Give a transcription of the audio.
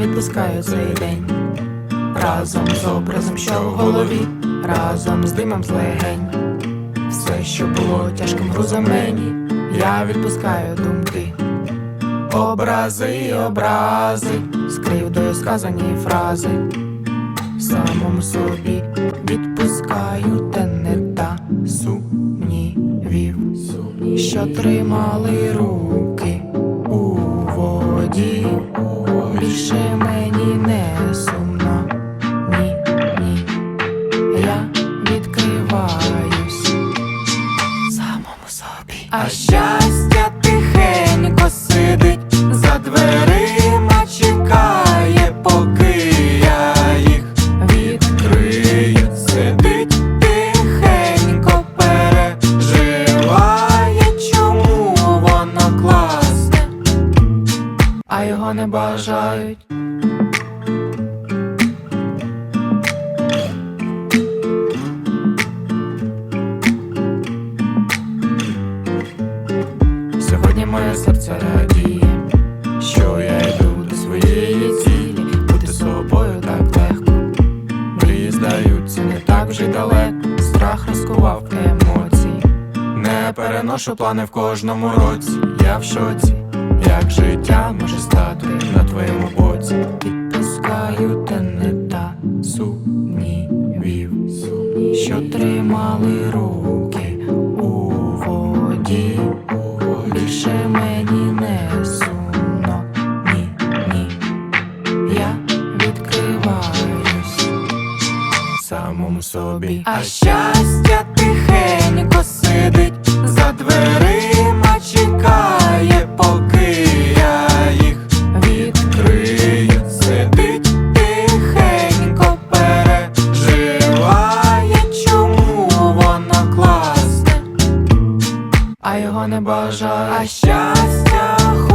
відпускаю цей день. Разом з образом, що в голові, разом з димом з легень. Все, що було тяжким грузом мені, я відпускаю думки. Образи образи, з кривдою сказані фрази. Самому собі відпускаю те не та сумнівів, що тримали руки Більше мені не сумно, ні, ні. Я відкриваюсь самому собі. А щастя не бажають. Сьогодні моє серце радіє, що я йду до своєї цілі, бути собою так легко. Мрії здаються не так вже далеко, страх розкував емоції. Не переношу плани в кожному році. Я в шоці, як життя твоєму боці. Відпускаю те не та сумнівів, що тримали руки у воді. Більше мені не сумно, ні, ні. Я відкриваюсь самому собі. А щастя тихенько сидить за дверима, а його не бажаю. А щастя.